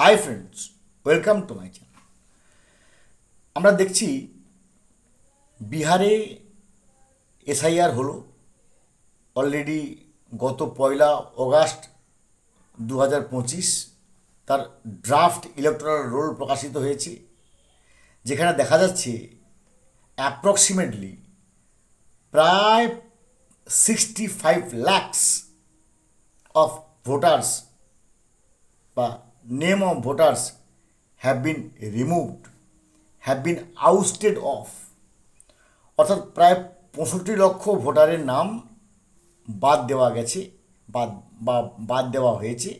Hi friends welcome to my channel আমরা দেখছি বিহারে এসআইআর হলো। অলরেডি গত পয়লা অগাস্ট দু হাজার পঁচিশ তার ড্রাফট ইলেকট্রাল রোল প্রকাশিত হয়েছে, যেখানে দেখা যাচ্ছে অ্যাপ্রক্সিমেটলি প্রায় sixty five lakhs of voters বা name of voters have been removed have been ousted of অর্থাৎ প্রায় পঁয়ষট্টি লক্ষ ভোটারের নাম বাদ দেওয়া গেছে বাদ বা, বাদ দেওয়া হয়েছে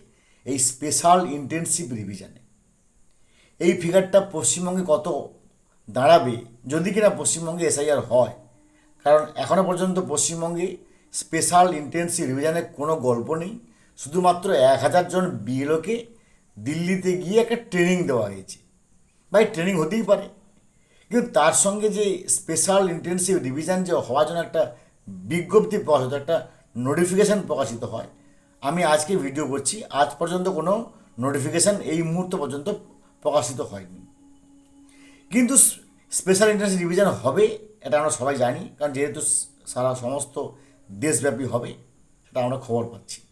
এই স্পেশাল ইন্টেনসিভ রিভিশনে এই ফিগারটা পশ্চিমবঙ্গে কত দাঁড়াবে, যদি কিনা পশ্চিমবঙ্গে এসআইআর হয়, কারণ এখনও পর্যন্ত পশ্চিমবঙ্গে স্পেশাল ইন্টেন্সিভ রিভিশনে কোনো গল্প নেই। শুধুমাত্র এক হাজার জন বিএলওকে দিল্লিতে গিয়ে একটা ট্রেনিং দেওয়া হয়েছে। ভাই ট্রেনিং হতেই পারে। কিন্তু তার সঙ্গে যে স্পেশাল ইন্টেন্সিভ রিভিশন যে হওয়ার জন্য একটা বিজ্ঞপ্তি প্রকাশিত, একটা নোটিফিকেশান প্রকাশিত হয়, আমি আজকে ভিডিও করছি। আজ পর্যন্ত কোনো নোটিফিকেশান এই মুহূর্ত পর্যন্ত প্রকাশিত হয়নি। কিন্তু স্পেশাল ইন্টারেস্ট রিভিশন হবে, এটা আমরা সবাই জানি। কারণ যেহেতু সারা সমস্ত দেশব্যাপী হবে, সেটা আমরা খবর পাচ্ছি।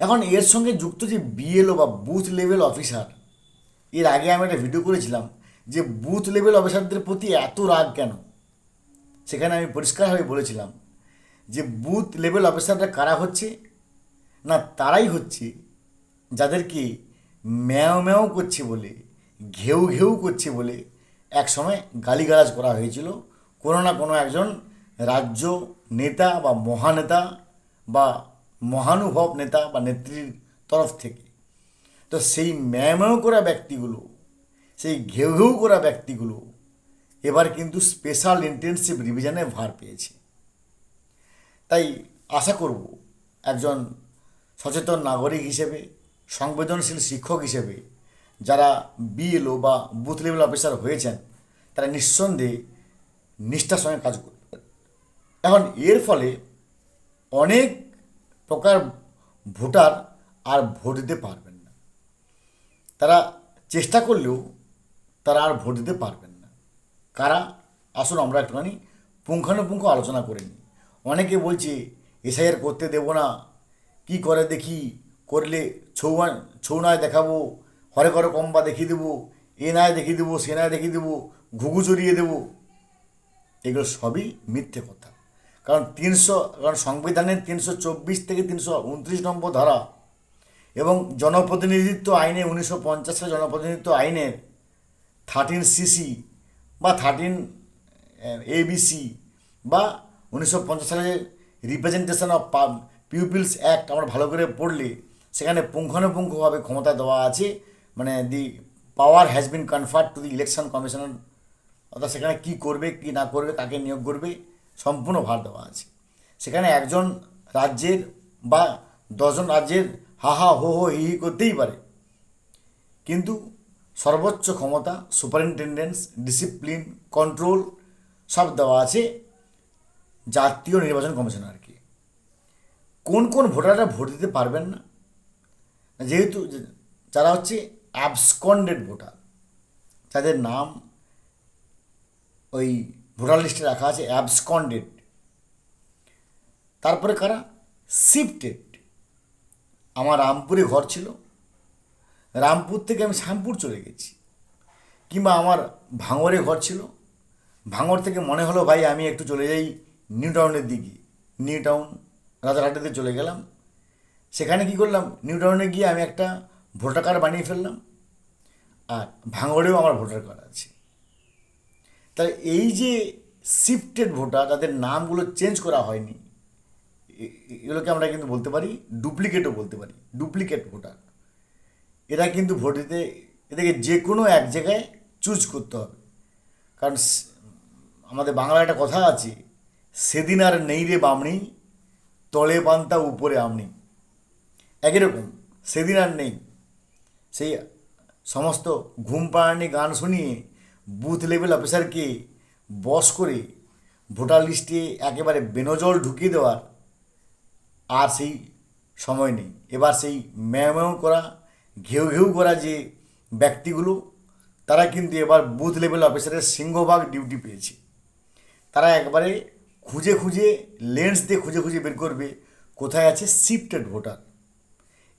এখন এর সঙ্গে যুক্ত যে বিএলও বা বুথ লেভেল অফিসার এর আগে আমি একটা ভিডিও করেছিলাম যে বুথ লেভেল অফিসারদের প্রতি এত রাগ কেন? সেখানে আমি পরিষ্কারভাবে বলেছিলাম যে বুথ লেভেল অফিসাররা কারা হচ্ছে? না, তারাই হচ্ছে যাদেরকে ম্যাও ম্যাও করছে বলে, ঘেউ ঘেউ করছে বলে এক সময় গালিগালাজ করা হয়েছিল। কোনো না কোনো একজন রাজ্য নেতা বা মহানেতা বা মহানুভব নেতা বা নেত্রীর তরফ থেকে। তো সেই ম্যামেও করা ব্যক্তিগুলো, সেই ঘেউ ঘেউ করা ব্যক্তিগুলো এবার কিন্তু স্পেশাল ইন্টেনসিভ রিভিশনে ভার পেয়েছে। তাই আশা করব একজন সচেতন নাগরিক হিসেবে, সংবেদনশীল শিক্ষক হিসেবে যারা বিএলও বা বুথ লেভেল অফিসার হয়েছেন, তারা নিঃসন্দেহে নিষ্ঠার সঙ্গে কাজ করবে এখন এর ফলে অনেক প্রকার ভোটার আর ভোট দিতে পারবেন না। তারা চেষ্টা করলেও তারা আর ভোট দিতে পারবেন না। কারা? আসুন আমরা একটুখানি পুঙ্খানুপুঙ্খ আলোচনা করে নিই। অনেকে বলছে, এসআইআর করতে দেব না, কি করে দেখি? করলে ছৌ ছৌ নয় দেখাবো, হরে করে কম্বা দেখিয়ে দেবো, এ নয় দেখিয়ে দেবো, সে নয় দেখিয়ে দেবো, ঘুঘু চড়িয়ে দেবো। এগুলো সবই মিথ্যে কথা। কারণ তিনশো, কারণ সংবিধানের তিনশো চব্বিশ থেকে তিনশো উনত্রিশ নম্বর ধারা এবং জনপ্রতিনিধিত্ব আইনে উনিশশো পঞ্চাশ জনপ্রতিনিধিত্ব আইনের থার্টিন সিসি বা থার্টিন এবিসি বা উনিশশো পঞ্চাশ সালে রিপ্রেজেন্টেশন অফ পিউপিলস অ্যাক্ট আমরা ভালো করে পড়লে সেখানে পুঙ্খানুপুঙ্খভাবে ক্ষমতা দেওয়া আছে। মানে the power has been to the election commissioner অর্থাৎ সেখানে কী করবে, কী না করবে, কাকে নিয়োগ করবে। সম্পূর্ণ ভার দেওয়া আছে। সেখানে একজন রাজ্যের বা দশজন রাজ্যের হা হা হো হো হি হি করতেই পারে। কিন্তু সর্বোচ্চ ক্ষমতা সুপারিনটেন্ডেন্স ডিসিপ্লিন কন্ট্রোল সব দেওয়া আছে জাতীয় নির্বাচন কমিশনারকে। কোন কোন ভোটাররা ভোট দিতে পারবেন না? যেহেতু যারা হচ্ছে অ্যাবসকন্ডেড ভোটার, যাদের নাম ওই ভোটার লিস্টে রাখা আছে অ্যাবসকন্ডেড তারপরে কারা? শিফটেড আমার রামপুরে ঘর ছিল। রামপুর থেকে আমি শ্যামপুর চলে গেছি। কিংবা আমার ভাঙরে ঘর ছিল। ভাঙর থেকে মনে হলো, ভাই, আমি একটু চলে যাই নিউ টাউনের দিকে। নিউ টাউন রাজারহাটেতে চলে গেলাম। সেখানে কি করলাম? নিউ টাউনে গিয়ে আমি একটা ভোটার কার্ড বানিয়ে ফেললাম। আর ভাঙড়েও আমার ভোটার কার্ড আছে। তাই এই যে শিফটেড ভোটার যাদের নামগুলো চেঞ্জ করা হয়নি এগুলোকে আমরা কিন্তু বলতে পারি ডুপ্লিকেটও বলতে পারি ডুপ্লিকেট ভোটার এরা কিন্তু ভোট দিতে, এদেরকে যে কোনো এক জায়গায় চুজ করতে হবে। কারণ আমাদের বাংলায় একটা কথা আছে, সেদিন আর নেই রে বামনি, তলে পান্তা উপরে আমনি। একই রকম, সেদিন আর নেই। সেই সমস্ত ঘুম পাড়ানি গান শুনিয়ে বুথ লেভেল অফিসারকে বস করে ভোটার লিস্টে একেবারে বেনজল ঢুকিয়ে দেওয়ার আর সেই সময় নেই। এবার সেই ম্যাও করা, ঘেউ ঘেউ করা যে ব্যক্তিগুলো, তারা কিন্তু এবার বুথ লেভেল অফিসারের সিংহভাগ ডিউটি পেয়েছে। তারা একবারে খুঁজে খুঁজে, লেন্স দিয়ে খুঁজে খুঁজে বের করবে কোথায় আছে শিফটেড ভোটার।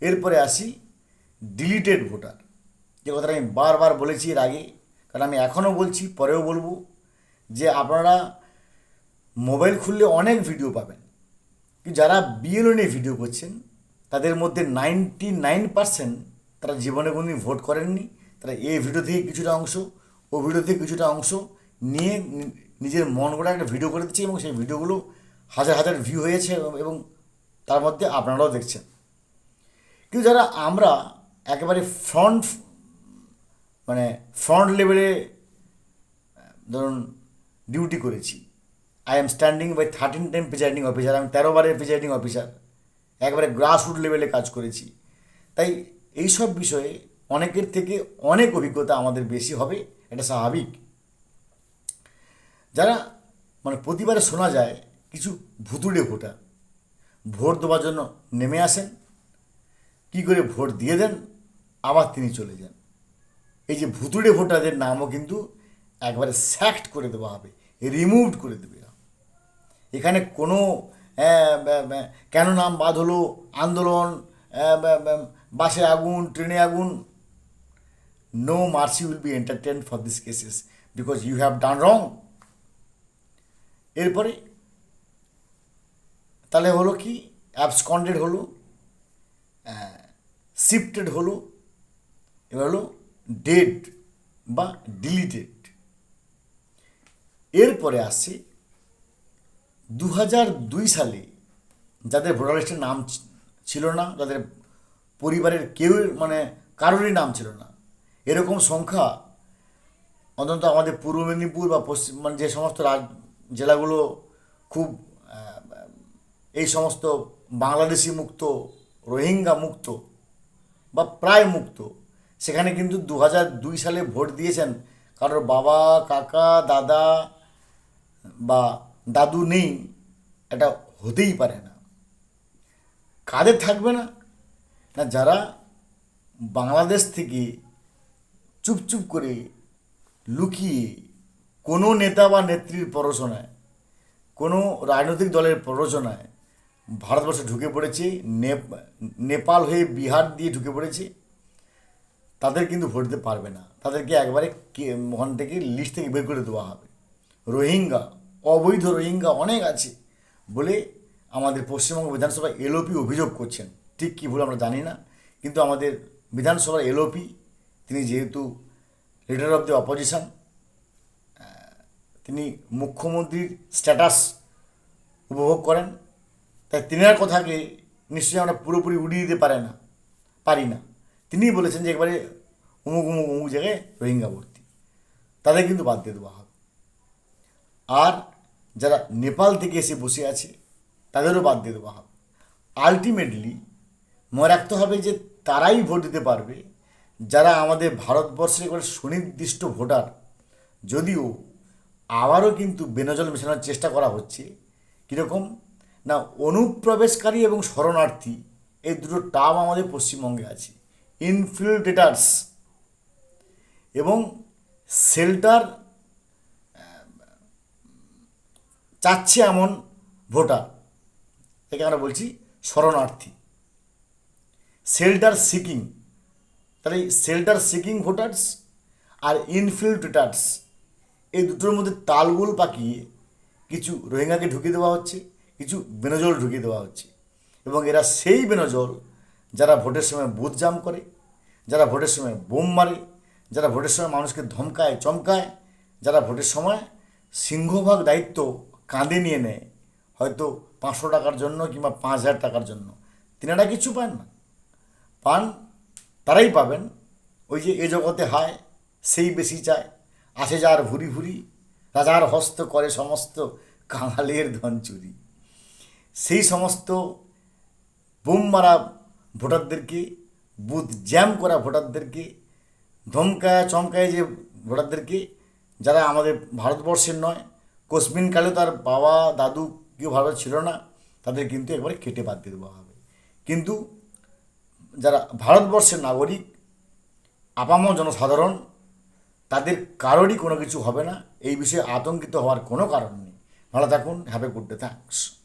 এরপরে আসি ডিলিটেড ভোটার। যে কথাটা আমি বারবার বলেছি এর আগে কারণ আমি এখনও বলছি, পরেও বলব যে আপনারা মোবাইল খুললে অনেক ভিডিও পাবেন। যারা বিএলও নিয়ে ভিডিও করছেন, তাদের মধ্যে নাইনটি নাইন পার্সেন্ট তারা জীবনে কোনোদিন ভোট করেননি। তারা এই ভিডিও থেকে কিছুটা অংশ, ও ভিডিও থেকে কিছুটা অংশ নিয়ে নিজের মন গড়া একটা ভিডিও করে দিচ্ছে এবং সেই ভিডিওগুলো হাজার হাজার ভিউ হয়েছে এবং তার মধ্যে আপনারাও দেখছেন। কিন্তু যারা আমরা একেবারে ফ্রন্ট মানে ফ্রন্ট লেভেলে ধরুন ডিউটি করেছি। I am standing by thirteen time presiding officer আমি তেরো বারের প্রিজাইডিং অফিসার একবারে গ্রাসরুট লেভেলে কাজ করেছি। তাই এইসব বিষয়ে অনেকের থেকে অনেক অভিজ্ঞতা আমাদের বেশি হবে, এটা স্বাভাবিক। যারা মানে প্রতিবারে শোনা যায়, কিছু ভুতুড়ে ভোটার, ভোট দেওয়ার জন্য নেমে আসেন, কী করে ভোট দিয়ে দেন, আবার তিনি চলে যান। এই যে ভুতুড়ে ভোটারদের নামও কিন্তু একবারে স্যাক্ট করে দেওয়া হবে রিমুভড করে দেবে। এখানে কোনো কেন নাম বাদ হলো? আন্দোলন বাসে আগুন, ট্রেনে আগুন? No mercy will be entertain for this cases because you have done wrong এরপরে, তাহলে হলো কি? অ্যাবসকন্ডেড হলো শিফটেড হলো, এবার হলো ডেড বা ডিলিটেড এরপরে আসছে দু হাজার দুই সালে যাদের ভোটার লিস্টের নাম ছিল না, যাদের পরিবারের কেউ মানে কারোরই নাম ছিল না, এরকম সংখ্যা অন্তত আমাদের পূর্ব মেদিনীপুর বা পশ্চিম মানে যে সমস্ত রাজ, জেলাগুলো খুব এই সমস্ত বাংলাদেশি মুক্ত, রোহিঙ্গা মুক্ত বা প্রায় মুক্ত সেখানে কিন্তু দু দুই সালে ভোট দিয়েছেন। কারোর বাবা, কাকা, দাদা বা দাদু নেই, এটা হতেই পারে না। কাদের থাকবে না? না, যারা বাংলাদেশ থেকে চুপচুপ করে লুকিয়ে কোনো নেতা বা নেত্রীর প্ররোচনায় কোনো রাজনৈতিক দলের প্ররোচনায় ভারতবর্ষে ঢুকে পড়েছে, নেপ- নেপাল হয়ে বিহার দিয়ে ঢুকে পড়েছে তাদের কিন্তু ভোট দিতে পারবে না। তাদেরকে একবারে ওখান থেকে লিস্ট থেকে বের করে দেওয়া হবে। রোহিঙ্গা, অবৈধ রোহিঙ্গা অনেক আছে বলে আমাদের পশ্চিমবঙ্গ বিধানসভা এলওপি অভিযোগ করছেন। ঠিক কী ভুল আমরা জানি না, কিন্তু আমাদের বিধানসভার এলওপি তিনি যেহেতু লিডার অফ দ্য অপোজিশন তিনি মুখ্যমন্ত্রীর স্ট্যাটাস উপভোগ করেন। তাই তিনার কথাকে নিশ্চয়ই আমরা পুরোপুরি উড়িয়ে দিতে পারে না, পারি না। তিনিই বলেছেন যে একবারে অমুক অমুক অমুক জায়গায় রোহিঙ্গা ভর্তি। তাদের কিন্তু বাদ দিয়ে দেওয়া হবে। আর যারা নেপাল থেকে এসে বসে আছে, তাদেরও বাদ দিয়ে দেওয়া হবে। আলটিমেটলি মনে রাখতে হবে যে তারাই ভোট দিতে পারবে। যারা আমাদের ভারতবর্ষের একবারে সুনির্দিষ্ট ভোটার, যদিও আবারও কিন্তু বেনজল মেশানোর চেষ্টা করা হচ্ছে। কীরকম? না, অনুপ্রবেশকারী এবং শরণার্থী, এই দুটো টার্ম আমাদের পশ্চিমবঙ্গে আছে। ইনফিল্ট্রেটার্স এবং শেল্টার চাচ্ছে এমন ভোটার। একে আমরা বলছি শরণার্থী। শেল্টার সিকিং তাহলে শেল্টার সিকিং ভোটার্স আর ইনফিল্ট্রেটার্স এই দুটোর মধ্যে তালগোল পাকিয়ে কিছু রোহিঙ্গাকে ঢুকিয়ে দেওয়া হচ্ছে, কিছু বেনজল ঢুকিয়ে দেওয়া হচ্ছে এবং এরা সেই বেনজল যারা ভোটের সময় বুথ জাম করে, যারা ভোটের সময় বোম মারে, যারা ভোটের সময় মানুষকে ধমকায়, চমকায়, যারা ভোটের সময় সিংহভাগ দায়িত্ব কাঁধে নিয়ে নেয়, হয়তো পাঁচশো টাকার জন্য কিংবা পাঁচ হাজার টাকার জন্য। তিনারা কিছু পান না। পান, তারাই পাবেন। ওই যে এ জগতে হায়, সেই বেশি চায়। আসে যার ভুরি ভুরি রাজার হস্ত করে সমস্ত কাঙালের ধন চুরি। সেই সমস্ত বোম মারা ভোটারদেরকে বুথ জ্যাম করা, ভোটারদেরকে ধমকায়, চমকায় যে ভোটারদেরকে, যারা আমাদের ভারতবর্ষের নয় কোসমিনকালে তার বাবা, দাদু কেউ ভালো ছিল না, তাদের কিন্তু একবারে কেটে বাদ দিয়ে দেওয়া হবে। কিন্তু যারা ভারতবর্ষের নাগরিক, আপামর জনসাধারণ, তাদের কারোরই কোনো কিছু হবে না, এই বিষয়ে আতঙ্কিত হওয়ার কোনো কারণ নেই। ভালো থাকুন have a good day thanks